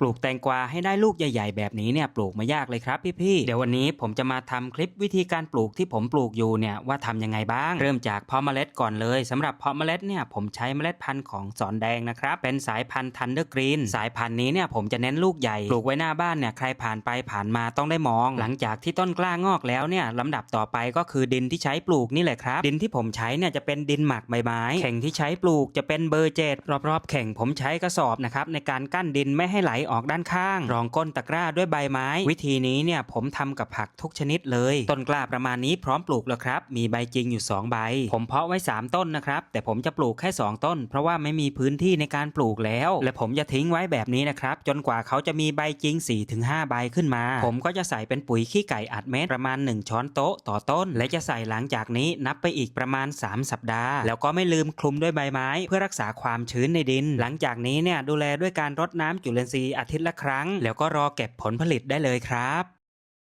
ปลูกแตงกวาให้ได้ลูกใหญ่ ๆ แบบนี้เนี่ยปลูกไม่ยากเลยครับพี่ๆ เดี๋ยววันนี้ผมจะมาทำคลิปวิธีการปลูกที่ผมปลูกอยู่เนี่ยว่าทำยังไงบ้าง เริ่มจากเพาะเมล็ดก่อนเลยสำหรับเพาะเมล็ดเนี่ยผมใช้เมล็ดพันธุ์ของสอนแดงนะครับ เป็นสายพันธุ์ทันเดอร์กรีน สายพันธุ์นี้เนี่ยผมจะเน้นลูกใหญ่ ปลูกไว้หน้าบ้านเนี่ยใครผ่านไปผ่านมาต้องได้มอง หลังจากที่ต้นกล้างอกแล้วเนี่ยลำดับต่อไปก็คือดินที่ใช้ปลูกนี่แหละครับ ดินที่ผมใช้เนี่ยจะเป็นดินหมักใบไม้เข่งที่ใช้ปลูกจะเป็นเบอร์เจ็ดรอบๆเข่งผมใช้กระสอบนะครับในการกั้นดินไม่ให้ไหลออกด้านข้าง รองก้นตะกร้าด้วยใบไม้ วิธีนี้เนี่ยผมทำกับผักทุกชนิดเลย ต้นกล้าประมาณนี้พร้อมปลูกแล้วครับ มีใบจริงอยู่ 2 ใบ ผมเพาะไว้ 3 ต้นนะครับ แต่ผมจะปลูกแค่ 2 ต้น เพราะว่าไม่มีพื้นที่ในการปลูกแล้ว และผมจะทิ้งไว้แบบนี้นะครับ จนกว่าเขาจะมีใบจริง 4-5 ใบขึ้นมา ผมก็จะใส่เป็นปุ๋ยขี้ไก่อัดเม็ดประมาณ 1 ช้อนโต๊ะต่อต้น และจะใส่หลังจากนี้นับไปอีกประมาณ 3 สัปดาห์ แล้วก็ไม่ลืมคลุมด้วยใบไม้ เพื่อรักษาความชื้นในดิน หลังจากนี้เนี่ยดูแลด้วยการรดน้ำจุลินทรีย์อาทิตย์ละครั้ง แล้วก็รอเก็บผลผลิตได้เลยครับ